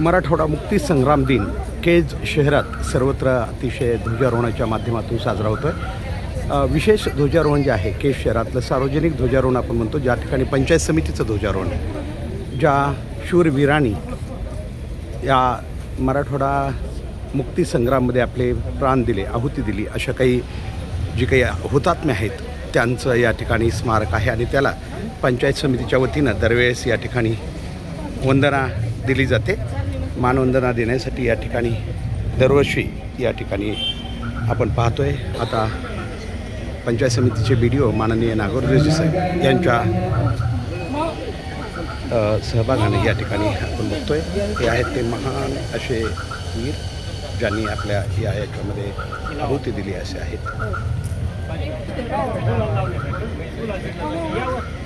मराठवाडा मुक्ती संग्राम दिन केज शहरात सर्वत्र अतिशय ध्वजारोहणाच्या माध्यमातून साजरा होतो आहे विशेष ध्वजारोहण जे आहे केज शहरातलं सार्वजनिक ध्वजारोहण आपण म्हणतो ज्या ठिकाणी पंचायत समितीचं ध्वजारोहण आहे. ज्या शूरवीरांनी या मराठवाडा मुक्ती संग्राममध्ये आपले प्राण दिले आहुती दिली अशा काही जी काही हुतात्म्य आहेत त्यांचं या ठिकाणी स्मारक आहे आणि त्याला पंचायत समितीच्या वतीनं दरवेळेस या ठिकाणी वंदना दिली जाते मानवंदना देण्यासाठी या ठिकाणी दरवर्षी या ठिकाणी आपण पाहतो आहे आता पंचायत समितीचे बी डी ओ माननीय नागोरजी साहेब यांच्या सहभागाने या ठिकाणी आपण बघतोय. हे आहेत ते महान असे वीर ज्यांनी आपल्या या याच्यामध्ये आहुती दिली असे आहेत.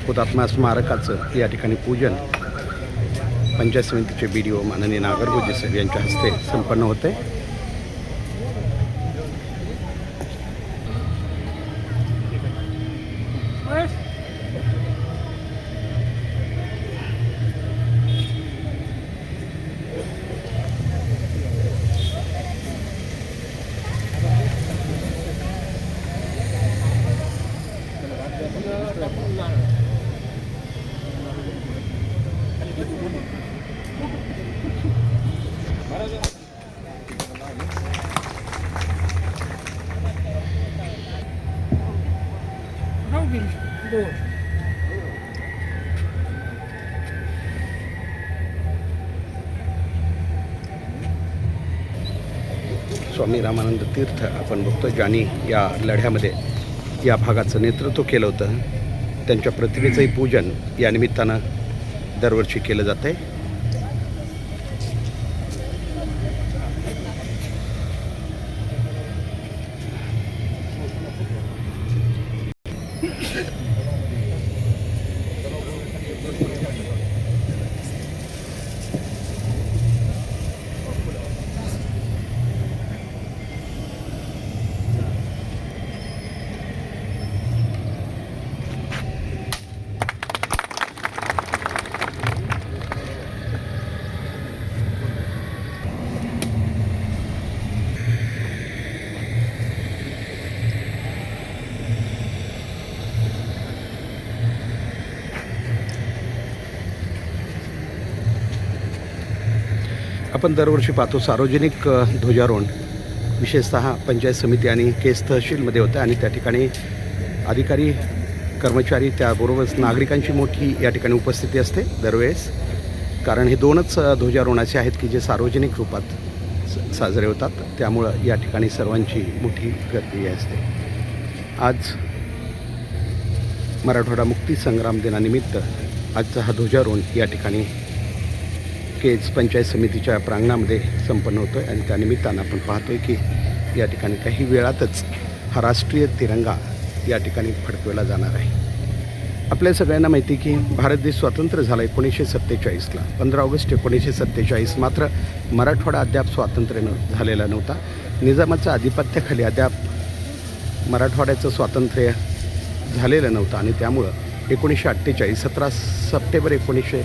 हुतात्मा स्मारकाचं या ठिकाणी पूजन पंचायत समितीचे बी डी ओ माननीय नागरगोजी साहेब यांच्या हस्ते संपन्न होते. स्वामी रामानंद तीर्थ आपण बघतो ज्यांनी या लढ्यामध्ये या भागाचं नेतृत्व केलं होतं. त्यांच्या प्रतिमेचंही पूजन या निमित्तानं दरवर्षी केलं जातं आहे आपण दरवर्षी पाहतो सार्वजनिक ध्वजारोहण. विशेषतः पंचायत समिती आणि केस तहसीलमध्ये होतं आणि त्या ठिकाणी अधिकारी कर्मचारी त्याबरोबरच नागरिकांची मोठी या ठिकाणी उपस्थिती असते दरवेळेस. कारण हे दोनच ध्वजारोहण असे आहेत की जे सार्वजनिक रूपात स- साजरे होतात. त्यामुळं या ठिकाणी सर्वांची मोठी गर्दी असते. आज मराठवाडा मुक्ती संग्राम दिनानिमित्त आजचा हा ध्वजारोहण या ठिकाणी केज पंचायत समितीच्या प्रांगणामध्ये संपन्न होतो आहे आणि त्यानिमित्तानं आपण पाहतोय की या ठिकाणी काही वेळातच हा राष्ट्रीय तिरंगा या ठिकाणी फडकवला जाणार आहे. आपल्या सगळ्यांना माहिती आहे की भारत देश स्वतंत्र झाला एकोणीसशे सत्तेचाळीसला. पंधरा ऑगस्ट एकोणीसशे सत्तेचाळीस मात्र मराठवाडा अद्याप स्वातंत्र्य न झालेला नव्हता. निजामाच्या आधिपत्याखाली अद्याप मराठवाड्याचं स्वातंत्र्य झालेलं नव्हतं आणि त्यामुळं एकोणीसशे अठ्ठेचाळीस सतरा सप्टेंबर एकोणीसशे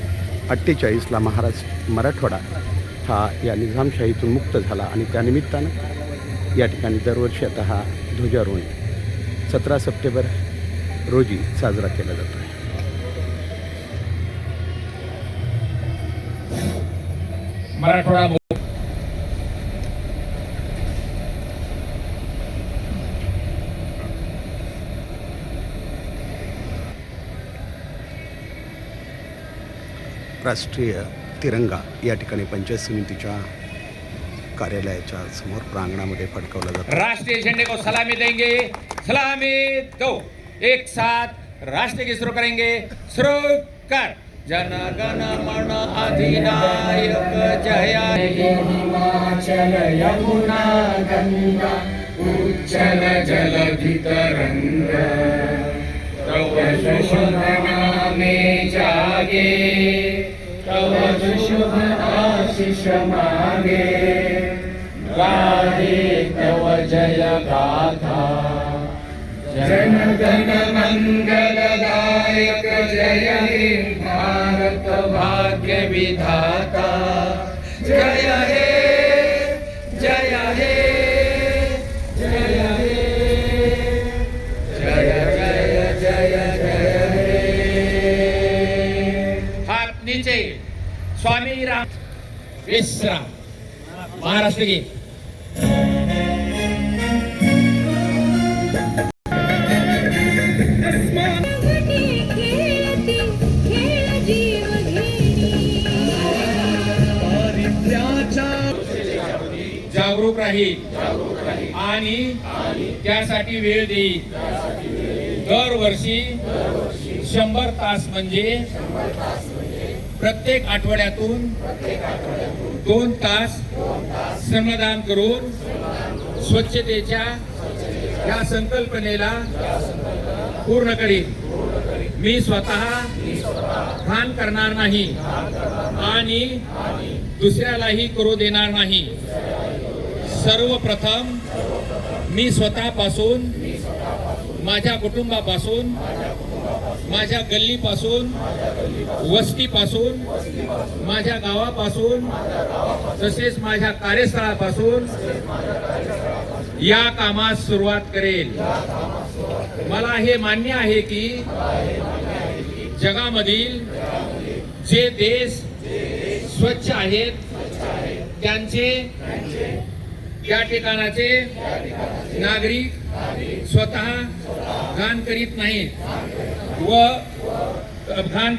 अठ्ठेचाळीसला महाराज मराठवाडा हा या निजामशाहीतून मुक्त झाला आणि त्यानिमित्तानं या ठिकाणी दरवर्षी आता हा ध्वजारोहण सतरा सप्टेंबर रोजी साजरा केला जातो. आहे मराठवाडा राष्ट्रीय तिरंगा या ठिकाणी पंचायत समितीच्या कार्यालयाच्या समोर प्रांगणामध्ये फडकवला जातो. राष्ट्रीय झंडे को सलामी देंगे सलामी दो। एक साथ राष्ट्र की शुरू करेंगे। शुरू कर। जन गण मन अधिनायक जय। हिमाचल यमुना गंगा उज्जल जलधि तरंग तव शुभ नामे जागे तव शुभ आशीष मागे गाहे तव जय गाथा जन विश्राम. महाराष्ट्र गीत जागरूक राहील आणि त्यासाठी वेळ देईल दरवर्षी शंभर तास म्हणजे प्रत्येक आठवड्यातून दोन तास श्रमदान करून स्वच्छतेच्या या संकल्पनेला पूर्ण करीन. मी स्वतः घाण करणार नाही आणि दुसऱ्यालाही करू देणार नाही. सर्वप्रथम मी स्वतःपासून माझ्या कुटुंबापासून माझ्या गल्लीपासून वस्तीपासून माझ्या गावापासून तसेच माझ्या कार्यस्थळापासून या कामास सुरुवात करेल. मला हे मान्य आहे की जगामधील जे देश स्वच्छ आहेत त्यांचे या ठिकाणाचे नागरिक स्वतः घाण करीत नाही व घाण